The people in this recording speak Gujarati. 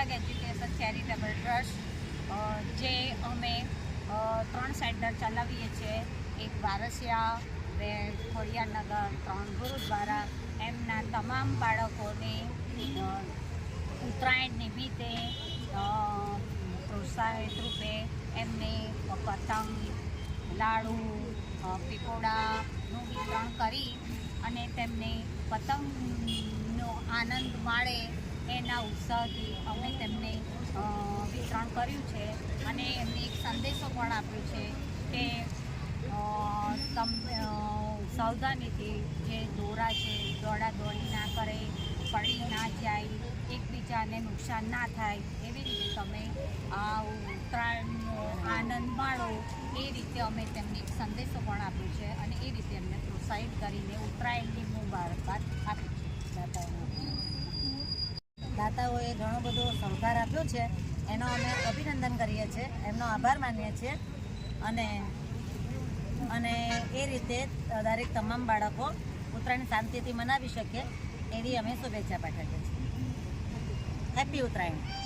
ચિરાગ એજ્યુકેશન ચેરિટેબલ ટ્રસ્ટ જે અમે ત્રણ સેન્ટર ચલાવીએ છીએ. એક વારસિયા, બે ખોડિયાનગર ત્રણ ગુરુદ્વારા. એમના તમામ બાળકોને ઉત્તરાયણ નિમિત્તે પ્રોત્સાહિત રૂપે એમને પતંગ, લાડુ પીકોડાનું વિતરણ કરી અને તેમને પતંગનો આનંદ માળે એના ઉત્સાહથી અમે તેમને વિતરણ કર્યું છે અને એમને એક સંદેશો પણ આપ્યો છે કે તમ સાવધાનીથી જે દોરા છે, દોડા દોડી ના કરે, પડી ના જાય, એકબીજાને નુકસાન ના થાય, એવી રીતે તમે આ ઉત્તરાયણનો આનંદ માણો, એ રીતે અમે તેમને એક સંદેશો પણ આપ્યો છે અને એ રીતે એમને પ્રોત્સાહિત કરીને ઉત્તરાયણની મુબારકબાદ આપી છે. દાતાઓએ ઘણો બધો સહકાર આપ્યો છે. એનો અમે અભિનંદન કરીએ છીએ. એમનો આભાર માનીએ છીએ. અને અને એ રીતે દરેક તમામ બાળકો ઉત્તરાયણ શાંતિથી મનાવી શકે એવી અમે શુભેચ્છા પાઠવીએ છીએ. હેપી ઉત્તરાયણ.